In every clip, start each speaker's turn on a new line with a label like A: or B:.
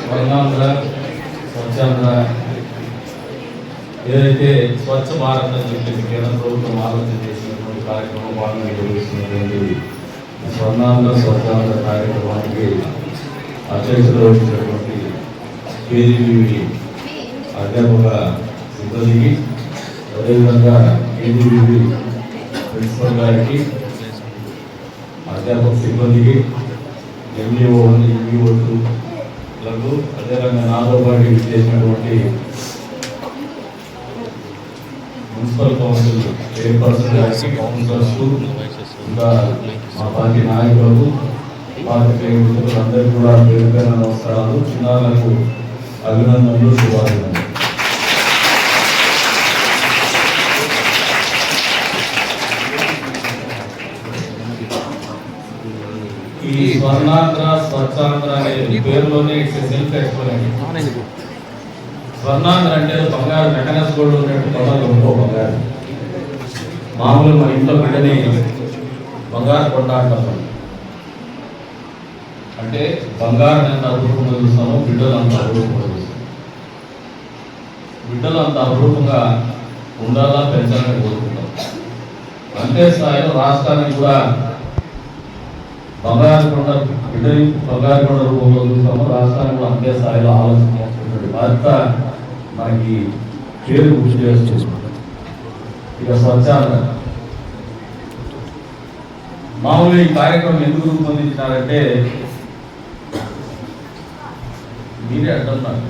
A: స్వర్ణాంధ్ర స్వచ్ఛాంధ్ర ఏదైతే స్వచ్ఛ భారత్ అని చెప్పేసి కేంద్ర ప్రభుత్వం ఆలోచన చేసినటువంటి కార్యక్రమం భాగంగా నిర్వహిస్తున్నటువంటి స్వర్ణాంధ్ర స్వచ్ఛాంధ్ర కార్యక్రమానికి అధ్యక్షులు వహించినటువంటి కేజీబీ అధ్యాపక సిబ్బందికి అదేవిధంగా కేజీబీ ప్రిన్సిపల్ గారికి అధ్యాపక సిబ్బందికి ఎంఈఓ ఎంఈఓ లకు అదేవిధంగా నాతో పాటు చేసినటువంటి మున్సిపల్ కౌన్సిల్ చైర్పర్సన్ గారికి కౌన్సిలర్స్ ఇంకా మా పార్టీ నాయకులకు పార్టీ ప్రేమికులకు అందరికీ కూడా పేరు పేరు నమస్కారాలు. చిన్నారులకు అభినందనలు శుభాభినందనలు ఈ స్వర్ణాంధ్ర స్వచ్ఛాంధ్ర అనే పేరులోనే ఇట్స్ సెల్ఫ్ ఎక్స్ప్లెనేషన్ స్వర్ణాంధ్ర అంటే బంగారు మెకనస్ గోల్డ్ ఉన్నట్టు కొండలు ఇంకో బంగారు మామూలు మన ఇంట్లో బిడ్డని బంగారు కొండ అంటాం అంటే బంగారం ఎంత అపురూపంగా చూస్తామో బిడ్డలు అంత అపురూపంగా చూస్తాం బిడ్డలు అంత అపురూపంగా ఉండాలా పెంచాలని కోరుకుంటాం. అంతే స్థాయిలో రాష్ట్రానికి కూడా బంగారుకొండ కొండ బంగారుకొండ కొండ రూపంలో చూసాము. రాష్ట్రానికి అంతే స్థాయిలో ఆలోచన చేస్తున్నటువంటి బాధ్యత మనకి పేరు గుర్తు చేస్తుంది. ఇక స్వచ్ఛాంధ్ర మామూలుగా ఈ కార్యక్రమం ఎందుకు రూపొందించినారంటే మీరే అడ్డున్నారు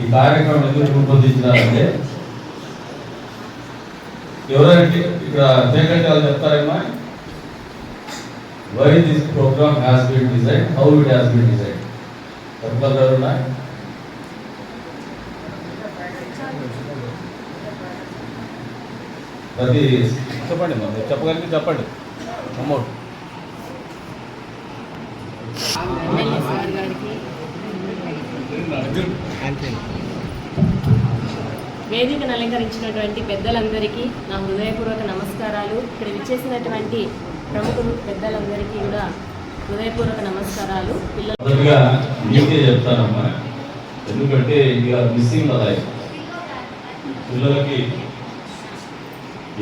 A: ఈ కార్యక్రమం ఎందుకు రూపొందించినారంటే ఎవరంటే ఇక్కడ ఫేకల్టీ వాళ్ళు చెప్తారేమో why this programme has been design how it has been design చెప్పగలరునా ప్రతి
B: చెప్పండి మరి చెప్పగలిగి చెప్పండి. అమౌంట్
C: గారికి వేదికను అలంకరించినటువంటి పెద్దలందరికీ నా హృదయపూర్వక నమస్కారాలు. ఇక్కడ విచ్చేసినటువంటి ప్రముఖులు పెద్దలందరికీ కూడా హృదయపూర్వక నమస్కారాలు. పిల్లలు
A: చెప్తానమ్మా. ఎందుకంటే మిస్సింగ్ పిల్లలకి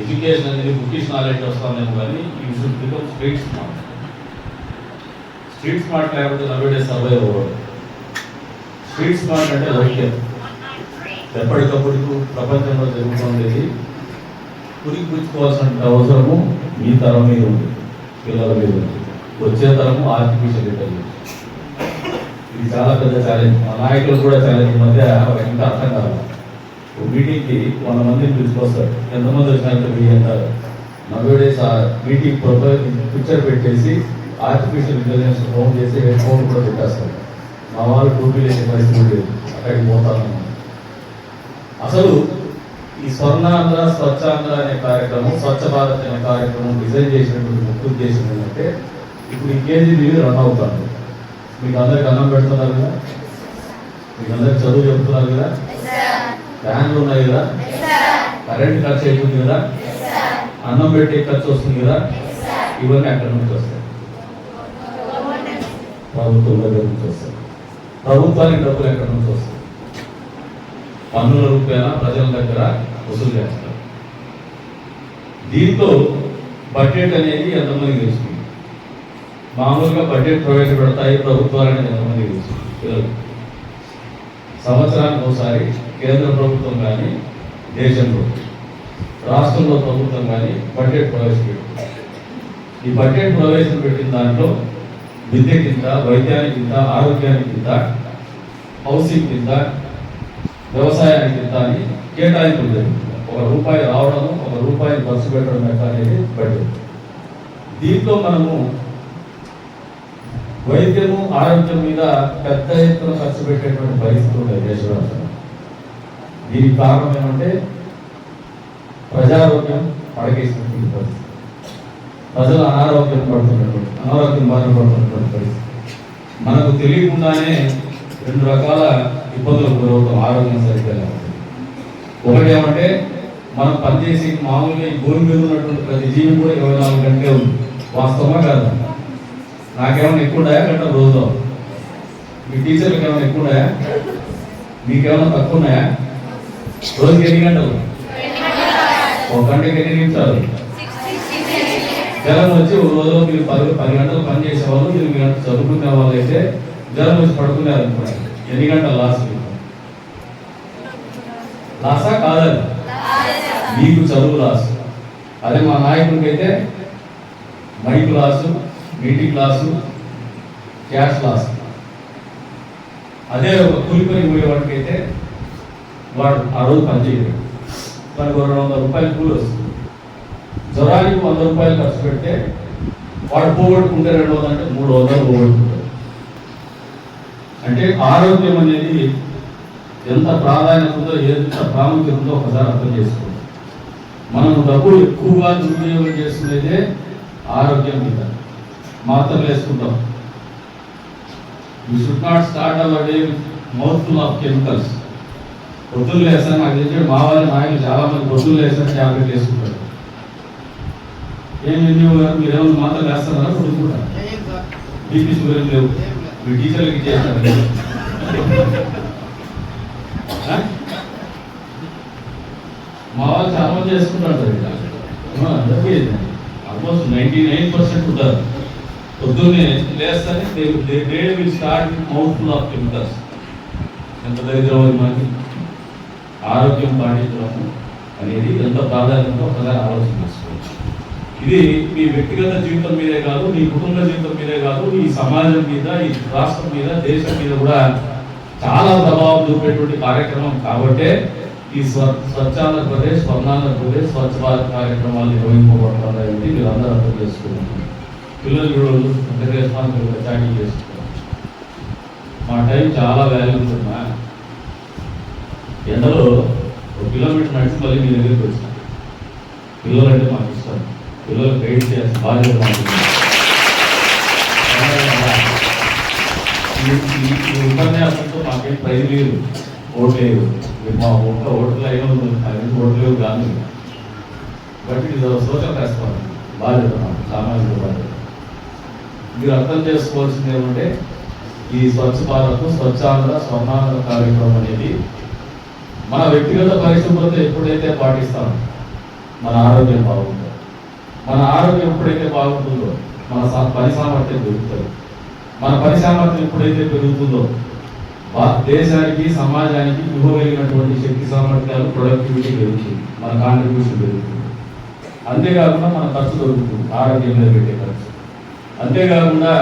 A: ఎడ్యుకేషన్ అనేది బుకిష్ నాలెడ్జ్ వస్తుందేమో కానీ you should become street smart street smart లేకపోతే నవ్వేడే సర్వైవ్ అవ్వడు స్ట్రీట్ స్మార్ట్ అంటే లక్ష్యం ఎప్పటికప్పుడు ప్రపంచంలో జరుగుతుండేది. పురికి పుచ్చుకోవాల్సిన అవసరము మీ తరం మీద ఉంది పిల్లల మీద ఉంది. వచ్చే తరము ఆర్టిఫిషియల్ ఇంటెలిజెన్స్. ఇది చాలా పెద్ద ఛాలెంజ్ మా నాయకులు కూడా ఛాలెంజ్ మధ్య ఎంత అర్థం కాదు. మీటింగ్కి వంద మందిని పిలుచుకొస్తారు. ఎంతమంది వచ్చినంత మీ అంటారు. నవ్వేడేస్ ఆ మీటింగ్ ప్రొఫైల్ పిక్చర్ పెట్టేసి ఆర్టిఫిషియల్ ఇంటెలిజెన్స్ ఫోన్ చేసి హెడ్ ఫోన్ కూడా పెట్టేస్తారు. మా వాళ్ళు టూపీ లేని పరిస్థితి లేదు. అక్కడికి పోతాను అసలు ఈ స్వర్ణాంధ్ర స్వచ్ఛాంధ్ర అనే కార్యక్రమం స్వచ్ఛ భారత్ అనే కార్యక్రమం డిజైన్ చేసినటువంటి ముఖ్య ఉద్దేశం ఏంటంటే ఇప్పుడు ఈ మీరు రన్ అవుతాను మీకు అందరికి అన్నం పెడుతున్నారు కదా? మీకు అందరికి చదువు చెప్తున్నారు కదా? ఫ్యాన్లు ఉన్నాయి కదా? కరెంట్ ఖర్చు అయిపోతుంది కదా? అన్నం పెట్టే ఖర్చు వస్తుంది కదా? ఇవన్నీ అక్కడ నుంచి వస్తాయి. ప్రభుత్వం దగ్గర నుంచి వస్తాయి. ప్రభుత్వానికి డబ్బులు ఎక్కడ నుంచి వస్తాయి? పన్నుల రూపాయన ప్రజల దగ్గర వసూలు చేస్తారు. దీంతో బడ్జెట్ అనేది ఎంతమంది తెలుస్తుంది? మామూలుగా బడ్జెట్ ప్రవేశపెడతాయి ప్రభుత్వాలు అనేది ఎంతమంది తెలుస్తుంది? పిల్లలు. సంవత్సరానికి ఒకసారి కేంద్ర ప్రభుత్వం కానీ దేశంలో రాష్ట్రంలో ప్రభుత్వం కానీ బడ్జెట్ ప్రవేశపెట్టింది ఈ బడ్జెట్ ప్రవేశపెట్టిన దాంట్లో విద్య కింద వైద్యానికి కింద ఆరోగ్యానికి కింద హౌసింగ్ కింద వ్యవసాయానికి కింద అని కేటాయింపులు జరుగుతుంది ఒక రూపాయి రావడము ఒక రూపాయి ఖర్చు పెట్టడం యొక్క అనేది బడ్జెట్. దీంట్లో మనము వైద్యము ఆరోగ్యం మీద పెద్ద ఎత్తున ఖర్చు పెట్టేటువంటి పరిస్థితి ఉంది దేశవ్యాప్తంగా. దీనికి కారణం ఏమంటే ప్రజారోగ్యం పడగేసినటువంటి పరిస్థితి. ప్రజలు అనారోగ్యం పడుతున్నటువంటి అనారోగ్యం బాధపడుతున్నటువంటి పరిస్థితి. మనకు తెలియకుండానే రెండు రకాల ఇబ్బందులకు గురవుతాం ఆరోగ్యం సరిగ్గా ఒకటి ఏమంటే మనం పనిచేసి మామూలుగా ఈ భూమి మీద ఉన్నటువంటి ప్రతి జీవి కూడా ఇరవై నాలుగు గంటలే ఉంది. వాస్తవమా కాదు? నాకేమైనా ఎక్కువ ఉన్నాయా గంట రోజు మీ టీచర్లకు ఏమైనా ఎక్కువ ఉన్నాయా మీకేమైనా తక్కువ ఉన్నాయా? రోజుకి ఎన్ని గంటలు? ఒక గంటకి ఎన్ని నిమిషాలు? జ్వరం వచ్చి ఒక రోజు మీరు పది పది గంటలు పని చేసే వాళ్ళు ఎనిమిది గంటలు చదువుకునే వాళ్ళు అయితే జ్వరం వచ్చి పడుకున్నారు అనుకోండి ఎన్ని లాస్ లాసా కాదని మీకు చదువు లాస్ అదే మా నాయకుడికి అయితే mic loss meeting class cash loss అదే ఒక కూలిపని పోయేవాడికి అయితే వాడు ఆ రోజు పని చేయడు. రెండు వందల రూపాయలు కూలి వస్తుంది. జ్వరానికి వంద రూపాయలు ఖర్చు పెడితే వాడు పోగొట్టుకుంటే రెండు వందలు అంటే మూడు వందలు పోగొట్టుకుంటారు అంటే ఆరోగ్యం అనేది ఎంత ప్రాధాన్యత ఉందో ఎంత ప్రాముఖ్యత ఉందో ఒకసారి అర్థం చేసుకోండి. మనం డబ్బులు ఎక్కువగా దుర్వినియోగం చేసుకునేదే ఆరోగ్యం మీద. మాత్రలు వేసుకుంటాం. You should not start our day mouth full of chemicals పొద్దులు వేస్తాను నాకు తెలిసి మా వాళ్ళ నాయకులు చాలా మంది పొద్దులు వేస్తాను ట్యాబ్లెట్ వేసుకుంటారు. ఏమి మీరు ఏమైనా మాత్రం వేస్తున్నారా పొద్దు కూడా బీపీ షుగర్ లేవు. నువ్వు టీచర్లకి చేస్తారు మా వాళ్ళు చాలా మంది చేసుకుంటారు సార్ అందరికీ ఆల్మోస్ట్ నైంటీ నైన్ పర్సెంట్ ఉంటారు. పొద్దున్నే లేస్తానే day will start mouth full of chemicals ఎంత దరిద్రం అది మనకి. ఆరోగ్యం పాటించడం అనేది ఎంత ప్రాధాన్యత ఒకసారి ఆలోచన చేసుకోవచ్చు ఇది మీ వ్యక్తిగత జీవితం మీదే కాదు మీ కుటుంబ జీవితం మీదే కాదు ఈ సమాజం మీద ఈ రాష్ట్రం మీద దేశం మీద కూడా చాలా ప్రభావం చూపేటువంటి కార్యక్రమం. కాబట్టే ఈ స్వ స్వచ్ఛ ఆంధ్రప్రదేశ్ స్వర్ణాంధ్రప్రదేశ్ స్వచ్ఛ భారత్ కార్యక్రమాలు నిర్వహింపబడుతుంది అనేది మీరు అందరూ అర్థం చేసుకున్నారు పిల్లలు కూడా అంత రెస్పాన్సిబుల్గా చేసుకుంటారు. మా టైం చాలా వాల్యూస్ ఉన్నా ఎండలో ఒక కిలోమీటర్ నడిచి మళ్ళీ మీ దగ్గరికి వచ్చాను. పిల్లలంటే మాకు ఇష్టం. పిల్లలు గైడ్ చేయాల్సిన బాధ్యత ఈ- ఉపన్యాసంతో మాకేం ప్రైజ్ లేదు ఓటు లేదు. మా ఒక్క ఓట్లు అయిన అది ఓట్లు లేవు కాదు బట్ ఇది సోషల్ రెస్పాన్స్ బాధ్యత మాకు సామాజిక బాధ్యత మీరు అర్థం చేసుకోవాల్సింది ఏమంటే ఈ స్వచ్ఛ భారత్ స్వచ్ఛాంధ్ర స్వర్ణాంధ్ర కార్యక్రమం అనేది మన వ్యక్తిగత పరిశుభ్రత ఎప్పుడైతే పాటిస్తామో మన ఆరోగ్యం బాగుంటుంది. మన ఆరోగ్యం ఎప్పుడైతే బాగుంటుందో మన పని సామర్థ్యం పెరుగుతుంది. మన పని సామర్థ్యం ఎప్పుడైతే పెరుగుతుందో దేశానికి సమాజానికి ఇవ్వగలిగినటువంటి శక్తి సామర్థ్యాలు ప్రొడక్టివిటీ పెరుగుతుంది. మన కాంట్రిబ్యూషన్ పెరుగుతుంది. అంతేకాకుండా మన ఖర్చు దొరుకుతుంది ఆరోగ్యం మీద పెట్టే ఖర్చు. అంతేకాకుండా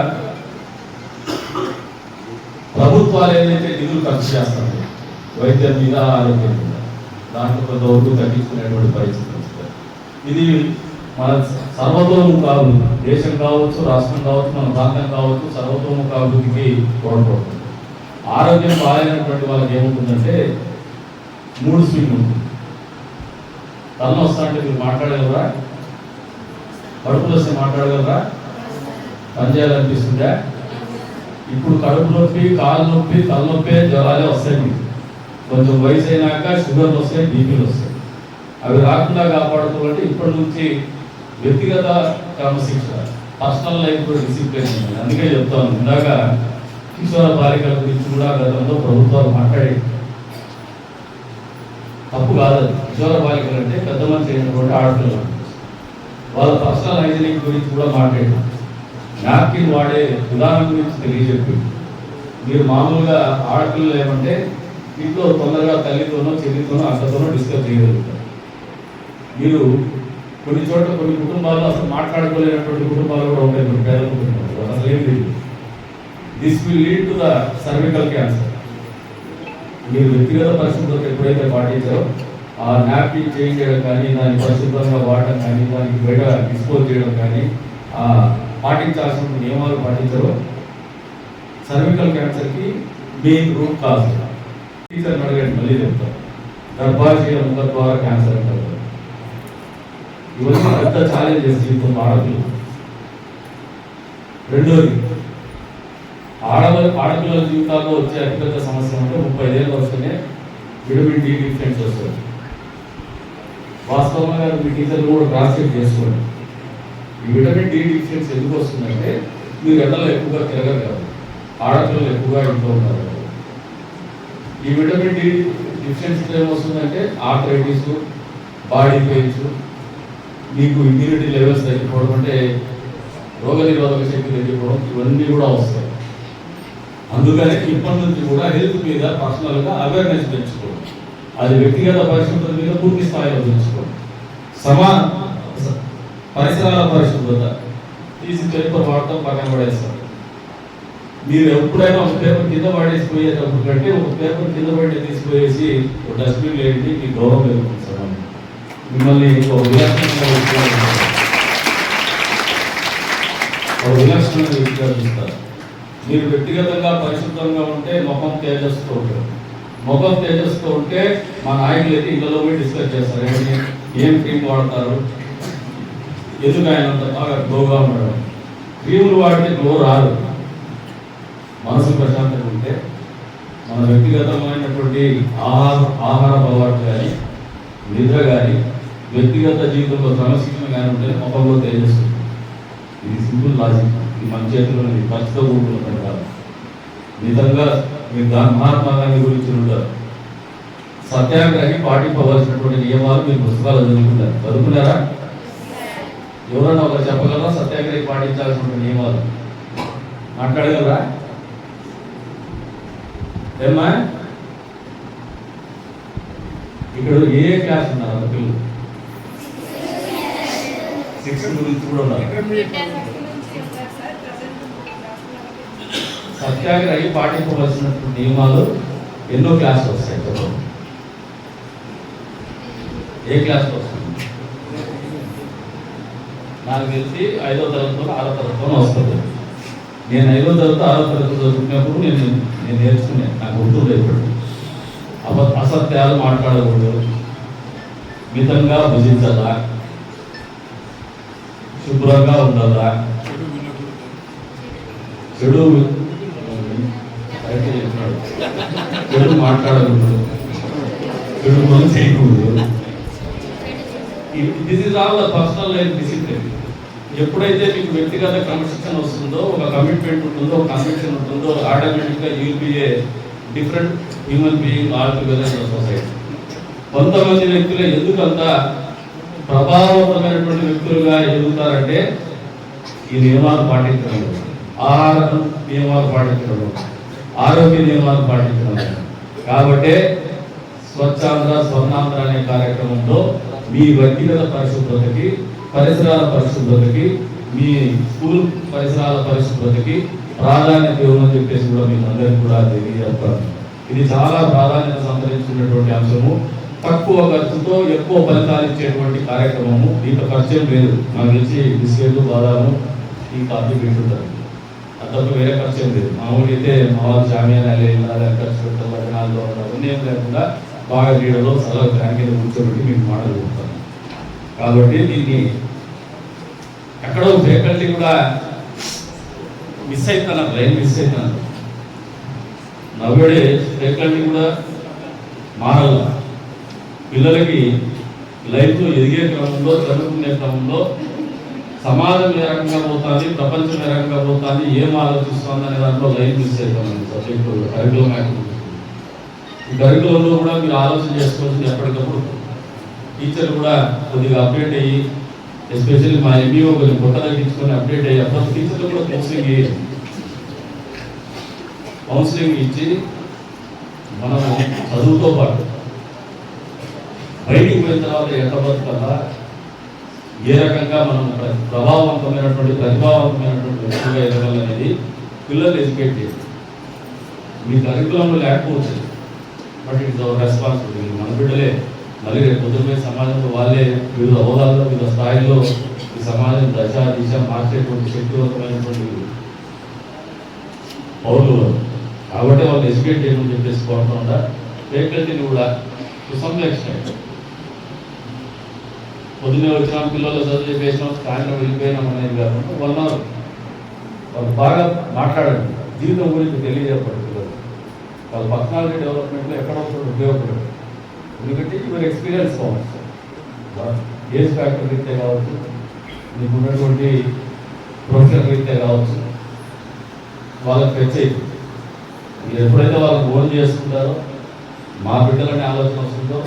A: ప్రభుత్వాలు ఏదైతే నిధులు ఖర్చు చేస్తారో వైద్యం మీద ఆరోగ్యం మీద దాంట్లో కొంతవరకు తగ్గించుకునేటువంటి పరిస్థితి వస్తుంది. ఇది మన సర్వతోముఖాభివృద్ధి దేశం కావచ్చు రాష్ట్రం కావచ్చు మన ప్రాంతం కావచ్చు సర్వతోముఖాభివృద్ధికి తోడ్పడుతుంది ఆరోగ్యం బాగాలేనటువంటి వాళ్ళకి ఏముంటుందంటే మూడు స్వింగ్ ఉంటుంది. తల వస్తాంటే మీరు మాట్లాడగలరా? కడుపులు వస్తే మాట్లాడగలరా? పనిచేయాలనిపిస్తుందా ఇప్పుడు కడుపు నొప్పి కాలు నొప్పి తలనొప్పి జ్వరాలే వస్తాయి మీకు. కొంచెం వయసు అయినాక షుగర్లు వస్తాయి బీపీలు వస్తాయి అవి రాకుండా కాపాడుకోవాలంటే ఇప్పటి నుంచి వ్యక్తిగత క్రమశిక్షణ. పర్సనల్ లైఫ్ కూడా డిసిప్లిన్ ఉంది అందుకే చెప్తాను. ఇందాక కిషోర బాలికల గురించి కూడా గతంలో ప్రభుత్వాలు మాట్లాడే తప్పు కాదు కిషోర బాలికలు అంటే పెద్ద మనిషి అయినటువంటి ఆడపిల్లలు. వాళ్ళ పర్సనల్ హైజీనిక్ గురించి కూడా మాట్లాడారు. నాప్కిన్ వాడే విధానం గురించి తెలియజెప్పి. మీరు మామూలుగా ఆడపిల్లలు ఏమంటే ఇంట్లో తొందరగా తల్లితోనో చెల్లితోనో అక్కతోనో డిస్కస్ చేయగలుగుతారు. మీరు కొన్ని చోట్ల కొన్ని కుటుంబాల్లో అసలు మాట్లాడుకోలేనటువంటి కుటుంబాలు కూడా ఉంటాయి కొన్ని పేద కుటుంబాలు అసలు ఏం లేదు. This will lead to the cervical cancer మీరు వ్యక్తిగత పరిశుభ్రత ఎప్పుడైతే పాటించారో ఆ నాప్కిన్ చేంజ్ చేయడం కానీ దాన్ని పరిశుభ్రంగా వాడటం కానీ దానికి బయట డిస్పోజ్ చేయడం కానీ ఆ పాటించాల్సిన నియమాలు పాటించరు సర్వికల్ క్యాన్సర్కి మెయిన్ రూట్ కాజ్ టీచర్ అడగండి మళ్ళీ చెప్తారు గర్భాశయ ముఖ ద్వారా క్యాన్సర్ అంటారు. ఇవన్నీ పెద్ద ఛాలెంజెస్ జీవితం ఆడపిల్లలు రెండోది ఆడవారి ఆడపిల్లల జీవితాల్లో వచ్చే అతిపెద్ద సమస్య అంటే ముప్పై ఐదేళ్ళు వస్తేనే విటమిన్ డి డిఫిషియన్స్ వస్తుంది. వాస్తవంగా మీ టీచర్లు కూడా క్రాస్ చెక్ చేసుకోండి. ఈ విటమిన్ డి డిఫిషియన్స్ ఎందుకు వస్తుందంటే మీరు ఎండలో ఎక్కువగా తిరగరు కాదు ఆడపిల్లలు ఎక్కువగా ఇంట్లో ఉన్నారు. ఈ విటమిన్ డి డిఫిషియన్స్ ఏమొస్తుందంటే ఆర్థరైటిస్ బాడీ పెయిన్స్ మీకు ఇమ్యూనిటీ లెవెల్స్ తగ్గిపోవడం అంటే రోగ నిరోధక శక్తి తగ్గిపోవడం ఇవన్నీ కూడా వస్తాయి. అందుకని ఇప్పటి నుంచి కూడా హెల్త్ మీద పర్సనల్గా అవేర్నెస్ పెంచుకోవడం అది వ్యక్తిగత పరిశుభ్రత మీద పూర్తి స్థాయిలో పెంచుకోవడం సమా పరిసరాల పరిశుభ్రత. తీసి పేపర్ వాడటం పక్కన పడేస్తారు. మీరు ఎప్పుడైనా ఒక పేపర్ కింద పడేసిపోయేటప్పుడు కంటే ఒక పేపర్ కింద పడి తీసిపోయేసి ఒక డస్ట్బిన్ వేయండి మీ గౌరవం పెరుగుతుంది సమాజంలో. మిమ్మల్ని ఒక విలక్షణంగా ఒక విలక్షణమైన వ్యక్తిగా మీరు వ్యక్తిగతంగా పరిశుద్ధంగా ఉంటే ముఖం తేజస్తో ఉంటారు ముఖం తేజస్తో ఉంటే మా నాయకులు అయితే ఇళ్ళలో పోయి డిస్కస్ చేస్తారు. ఏమని ఏం క్రీమ్ వాడతారు? ఎందుకు ఆయన అంత బాగా గ్లోగా ఉండడం క్రీములు వాడితే గ్లో రాదు. మనసు ప్రశాంతంగా ఉంటే మన వ్యక్తిగతమైనటువంటి ఆహార ఆహార అలవాటు కానీ నిద్ర కానీ వ్యక్తిగత జీవితంలో క్రమశిక్షణ కానీ ఉంటే ముఖంలో తేజస్సు. ఇది సింపుల్ లాజిక్. ఇది మన చేతిలో ఉంది ఖర్చుతో కూడుకున్న కాదు. నిజంగా మీరు గా- మహాత్మా గాంధీ గురించి ఉంటారు సత్యాగ్రహి పాటింపవలసినటువంటి నియమాలు మీరు పుస్తకాలు చదువుకుంటారు. చదువుకున్నారా? ఎవరన్నా ఒకరు చెప్పగలరా? సత్యాగ్రహి పాటించాల్సిన నియమాలు? మాట్లాడగలరా? ఏమ్మా? ఇక్కడ ఏ క్లాస్ ఉన్నారు? పిల్లలు. సిక్స్త్ గురించి కూడా ఉన్నారు సత్యాగ్రహి పాటించవలసినటువంటి నియమాలు ఎన్నో క్లాసులు వస్తాయి చెప్పండి ఏ క్లాస్లో వస్తుంది నాకు తెలిసి ఐదో తరగతిలో ఆరో తరగతిలో వస్తుంది. నేను ఐదో తరగతి ఆరో తరగతి చదువుకున్నప్పుడు నేను నేను నేర్చుకున్నాను నాకు గుర్తుండే ఇప్పుడు. అబ అసత్యాలు మాట్లాడకూడదు. మితంగా భుజించాలా. శుభ్రంగా ఉండాలా చెడు అయితే చెడు మాట్లాడకూడదు. చెడు పనులు చేయకూడదు. This is all the personal life discipline ఎప్పుడైతే మీకు వ్యక్తిగత క్రమశిక్షణ వస్తుందో ఒక కమిట్మెంట్ ఉంటుందో ఒక కన్విక్షన్ ఉంటుందో ఆటోమేటిక్గా you'll be a different human being all together society కొంతమంది వ్యక్తులు ఎందుకంత ప్రభావవంతమైనటువంటి వ్యక్తులుగా ఎదుగుతారంటే ఈ నియమాలు పాటించడం. వల్ల. ఆహార నియమాలు పాటించడం. ఆరోగ్య నియమాలు పాటించడం. కాబట్టి కాబట్టే స్వచ్ఛాంధ్ర స్వర్ణాంధ్ర అనే కార్యక్రమంలో మీ వ్యక్తిగత పరిశుభ్రతకి పరిసరాల పరిశుభ్రతకి మీ స్కూల్ పరిసరాల పరిశుభ్రతకి ప్రాధాన్యత ఇవ్వమని చెప్పేసి కూడా మీకు అందరికీ కూడా తెలియజేస్తాను. ఇది చాలా ప్రాధాన్యత సంతరించుకున్నటువంటి అంశము. తక్కువ ఖర్చుతో ఎక్కువ ఫలితాలు ఇచ్చేటువంటి కార్యక్రమము. దీంట్లో ఖర్చు లేదు. నాకు తెలిసి బిస్కెట్లు బాదాము ఈ కాఫీ పెట్టుంటారు అంతకు వేరే ఖర్చు లేదు. మామూలు అయితే మామూలు వాళ్ళు జామీనాలు ఖర్చు పెట్టాలి అవన్నీ ఏం లేకుండా బాగా క్రీడలో సలహా ఫ్యాన్ కూర్చోబెట్టి మీకు మాటలు చెప్తాను కాబట్టి దీన్ని ఎక్కడో ఫ్యాకల్టీ కూడా మిస్ అవుతున్నారు లైన్ మిస్ అవుతున్నారు నవ్వడే ఫ్యాకల్టీ కూడా మారాల. పిల్లలకి లైఫ్లో ఎదిగే క్రమంలో చదువుకునే క్రమంలో సమాజం ఏ రకంగా పోతుంది ప్రపంచం ఏ రకంగా పోతుంది ఏం ఆలోచిస్తుంది అనే దాంట్లో లైఫ్ మిస్ అవుతామండి సబ్జెక్టు కరికులం యాక్టివిటీ ఈ కరికులంలో కూడా మీరు ఆలోచన చేసుకోవాల్సింది ఎప్పటికప్పుడు. టీచర్ కూడా కొద్దిగా అప్డేట్ అయ్యి ఎస్పెషల్లీ మా ఎంబీఓ కొంచెం కొత్త తగ్గించుకొని అప్డేట్ అయ్యి అప్పుడు టీచర్లు కూడా కౌన్సిలింగ్ కౌన్సిలింగ్ ఇచ్చి మనం చదువుతో పాటు బయటికి పోయిన తర్వాత ఎట్లా బతకాలా ఏ రకంగా మనం ప్రభావవంతమైనటువంటి ప్రతిభావంతమైనటువంటి వ్యక్తిగా ఎదగాలనేది పిల్లలు ఎడ్యుకేట్ చేయాలి. మీ కరికులంలో లేకపోవచ్చు. But it's our responsibility. మన బిడ్డలే మళ్ళీ రేపు పొద్దున్న సమాజంలో వాళ్ళే వివిధ హోదాల్లో వివిధ స్థాయిలో ఈ సమాజం దశ దిశ మార్చేటువంటి శక్తివంతమైనటువంటి పౌరులు కాబట్టి వాళ్ళు ఎడ్యుకేట్ చేయమని చెప్పేసి కోరుతుంటా ఫ్యాకల్టీని కూడా టు సమ్ ఎక్స్టెంట్ పొద్దున్నే వచ్చిన పిల్లలు చదువు చెప్పేసినాం సాయంత్రం వెళ్ళిపోయినాం అనేది కాకుండా వన్ అవర్. వాళ్ళు బాగా మాట్లాడండి జీవితం గురించి తెలియజెప్పండి పిల్లలు. వాళ్ళ పర్సనాలిటీ డెవలప్మెంట్లో ఎక్కడో ఒకటి ఉపయోగపడదు ఎందుకంటే ఇవర్ ఎక్స్పీరియన్స్ కావచ్చు. ఏజ్ ఫ్యాక్టర్ రీత్యా కావచ్చు మీకు ఉన్నటువంటి ప్రొఫెషనల్ రీత్యా కావచ్చు వాళ్ళకి పెంచేది ఎప్పుడైతే వాళ్ళు ఓన్ చేసుకుంటారో మా బిడ్డలనే ఆలోచన వస్తుందో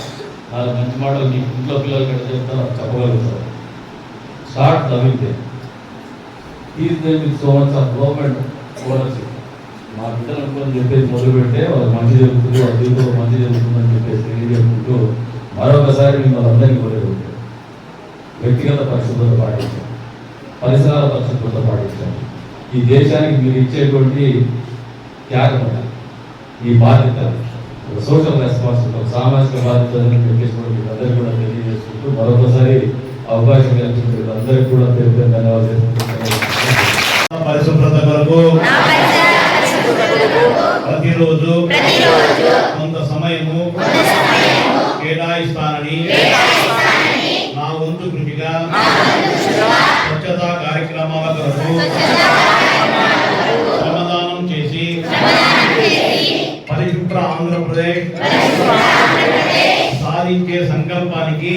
A: నాలుగు మంచి మాటలు మీ ఇంట్లో పిల్లలు ఎట్లా చెప్తారో అది చెప్పగలుగుతారు స్టార్ట్ నవ్వితే is they with so much of government ownership మా బిడ్డలు అనుకుని చెప్పేసి మొదలు పెడితే వాళ్ళకి మంచి జరుగుతుంది వాళ్ళ జీవితంలో మంచి జరుగుతుందని చెప్పేసి తెలియజేసుకుంటూ మరొకసారి మిమ్మల్ని అందరికీ కోరేది. వ్యక్తిగత పరిశుభ్రత పాటించాం పరిసరాల పరిశుభ్రత పాటించాం ఈ దేశానికి మీరు ఇచ్చేటువంటి త్యాగం ఈ బాధ్యత సోషల్ రెస్పాన్సిబిలిటీ సామాజిక బాధ్యత అని చెప్పేసి కూడా మీకు అందరికీ కూడా తెలియజేసుకుంటూ మరొకసారి అవకాశం కల్పించిన అందరికీ కూడా పేరు ధన్యవాదాలు
D: పరిశుభ్రత కొరకు ప్రతిరోజు కొంత సమయము కేటాయిస్తానని నా వంతు కృషిగా స్వచ్ఛతా కార్యక్రమాల కొరకు శ్రమదానం చేసి పరిశుభ్ర ఆంధ్రప్రదేశ్ సాధించే సంకల్పానికి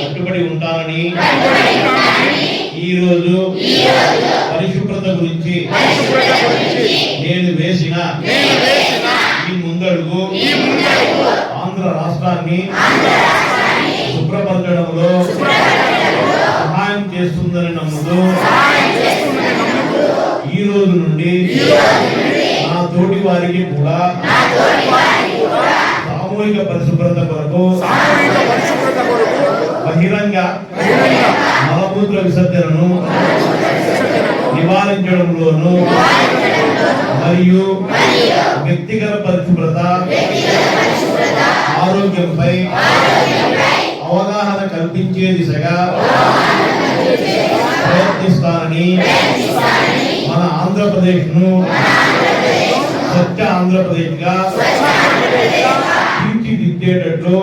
D: కట్టుబడి ఉంటానని ఈ రోజు పరిశుభ్రత గురించి నేను వేసిన ఈ ముందడుగు ఆంధ్ర రాష్ట్రాన్ని శుభ్రపరచడంలో సహాయం చేస్తుందని నమ్ముతూ ఈ రోజు నుండి తోటి వారికి కూడా. సామూహిక పరిశుభ్రత కొరకు. బహిరంగ మలమూత్ర విసర్జనను నివారించడంలోను మరియు వ్యక్తిగత పరిశుభ్రత ఆరోగ్యంపై అవగాహన కల్పించే దిశగా ప్రయత్నిస్తానని మన ఆంధ్రప్రదేశ్ను స్వచ్ఛ ఆంధ్రప్రదేశ్గా తీర్చిదిద్దేటట్లు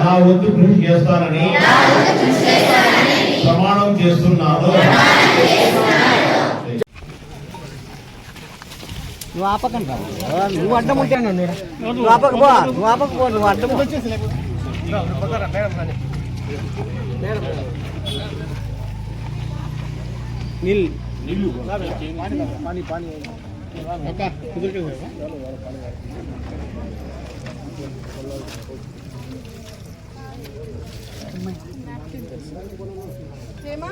D: నా వంతు కృషి చేస్తానని ప్రమాణం చేస్తున్నాను.
E: నువ్వు ఆపకండి రా. నువ్వు అడ్డం ఉంటే నువ్వు ఆపక పో నువ్వు ఆపక పో నువ్వు అడ్డం నీళ్ళు. పానీ పానీ. ಅಕ್ಕ ಇದಕ್ಕೆ ಸೇವಾ